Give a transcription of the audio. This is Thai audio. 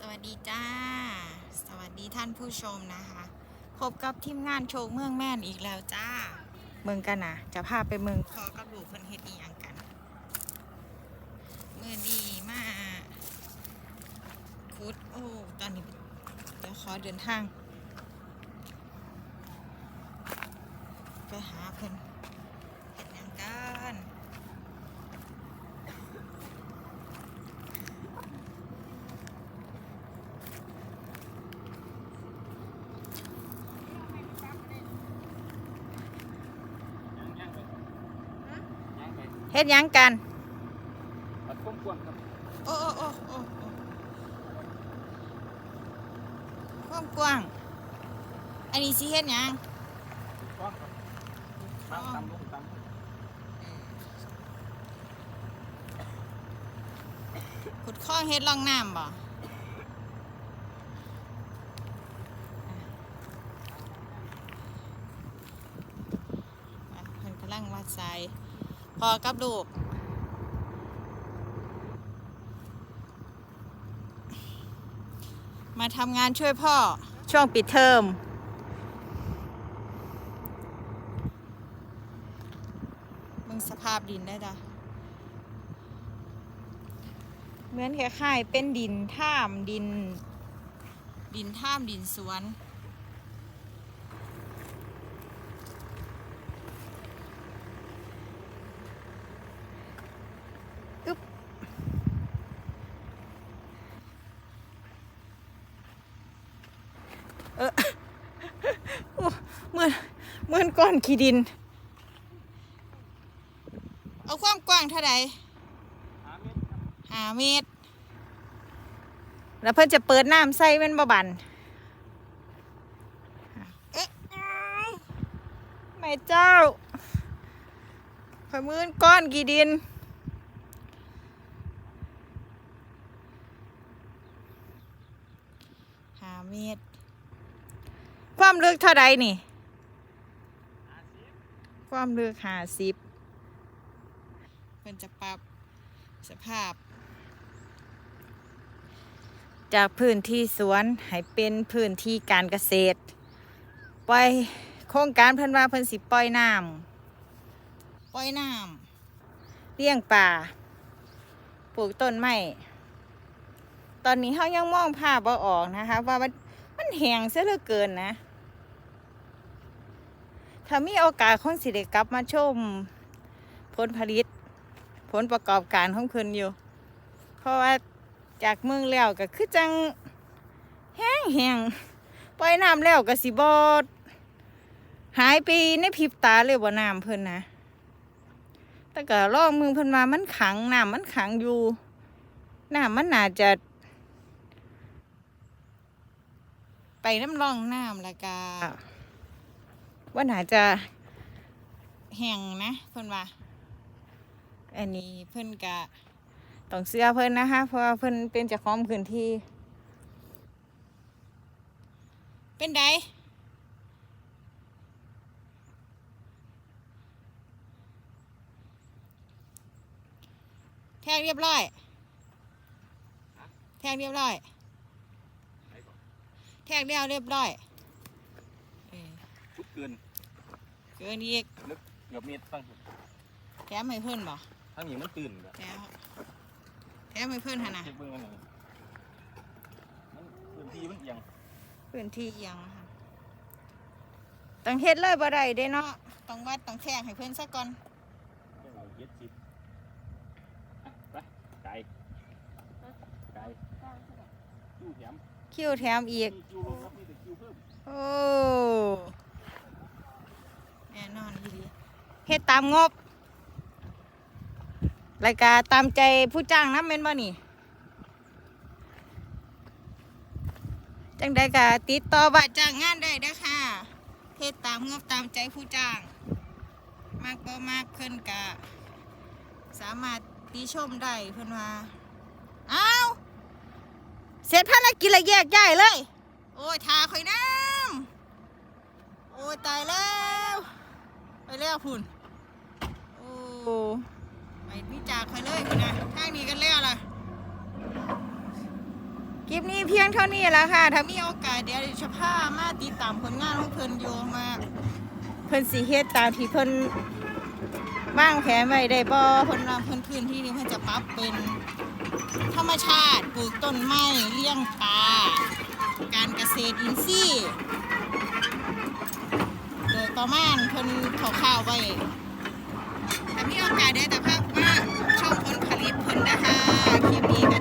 สวัสดีจ้า สวัสดีท่านผู้ชมนะคะ พบกับทีมงานโชว์เมืองแม่นอีกแล้วจ้า เมืองกันนะจะพาไปเมืองพอกับดูกเพิ่นเฮ็ดอีหยังกันเมื่อดีมาคุดโอ้ ตอนนี้เดี๋ยวขอเดินทาง ไปหาเพิ่นเฮ็ดหยังกัน เฮ็ดหยังกันปัดกว้างๆครับโอ้โอ้โอ้โอ้โอ้ความกว้าง อันนี้สิเฮ็ดหยังกว้างครับตามตามลงตามขุดคลองเฮ็ดร่องน้ำบ่อะเพิ่นกำลังวัดทราย พอกับลูก มาทำงานช่วยพ่อช่วงปิดเทอมมึงสภาพดินได้จ้ะเหมือนคล้ายๆเป็นดินท่ามดิน ดินท่ามดินสวน เออเหมือนเหมือนก้อนขี้ดิน เอาความกว้างเท่าไหร่หาเม็ดครับห้าเมตร แล้วเพิ่นจะเปิดน้ำใส่แมันบ่บันเอ๊ะไม่เจ้าขมือนก้อนกี่ดิน หาเมตร ความลึกเท่าใดนี่หาสิบความลึกห้าสิบเพิ่นจะปรับสภาพ จากพื้นที่สวนให้เป็นพื้นที่การเกษตร ปล่อยโครงการเพิ่นว่าเพิ่นสิปล่อยน้ำปล่อยน้ำเลี้ยงป่า ปลูกต้นไม้ตอนนี้เขายังมองภาพบ่ออกนะคะ ว่ามันมันแห้งซะเหลือเกินนะ ถ้ามีโอกาสคงสิได้กลับมาชมผลผลิต ผลประกอบการของเพิ่นอยู่ เพราะว่าจากเมืองแล้วก็คือจังแห้งแห้งปล่อยน้ำแล้วก็สิบอดหายไปในพริบตาเลยบ่น้ำเพิ่นนะแต่ก็ล่องมือเพิ่นมามันขังน้ำมันขังอยู่น้ำมันน่าจะ ไปน้ำร่องน้ำแล้วก็ ว่าน่าจะแห้งนะเพิ่อนว่า อันนี้เพิ่อนกะต้องเสื้อเพิ่อนนะคะ เพราะเพิ่อนเป็นเจ้าของพื้นที่ เป็นไดแทงเรียบร้อย แทงเรียบร้อยไหนก่อนแทงเรียบเรียบร้อย ชุดเกินเกินอีกลึกเกือบเมตรตั้งแถมให้เพิ่นบ่ทั้งนี้มันตื่นแบบแล้วแถมให้เพิ่นหั่นน่ะเช็คเบื้องกันหน่อยมันพื้นที่มันเอียงพื้นที่เอียังค่ะต้องเฮ็ดเลยบ่ได้เด้เนาะต้องวัดต้องแทงให้เพิ่นซะก่อนเรื่องเราเย็ดสิบอะไปไก่ไก่คิวแถมคิวแถมอีกมีคิวลงครับมีแต่คิวเพิ่ม โอ้แน่นอนดีเฮ็ดตามงบรายการตามใจผู้จ้างนำแม่นบ่นี่จังใดก็ติดต่อว่าจ้างงานได้เด้อค่ะเฮ็ดตามงบตามใจผู้จ้าง มากบ่มากเพิ่นก็สามารถติชมได้เพิ่นว่าอ้าวเสร็จภารกิจและแยกย้ายเลย โอ้ยทาข่อยน้ำโอ้ยตายแล้ว ไปแล้วพุ่น โอ้ไปนี่จากข่อยเลยพุ่นนะทางนี้กันแล้วล่ะคลิปนี้เพียงเท่านี้แหล้วค่ะ ถ้ามีโอกาสเดี๋ยวจะพามาติดตามผลงานของเพิ่นโยมาเพิ่นสิเฮ็ดตามที่เพิ่นวางแผนไว้ได้บ่เพิ่นว่าเพิ่นพื้นที่นี้เพิ่นจะปรับเป็นธรรมชาติปลูกต้นไม้เลี้ยงปลาการเกษตรอินทรีย์โดย ประมาณเพิ่นคร่าวๆไว้ถ้ามีโอกาสได้แต่ภาพว่าช่องผลผลิตเพิ่นนะคะคลิปนี้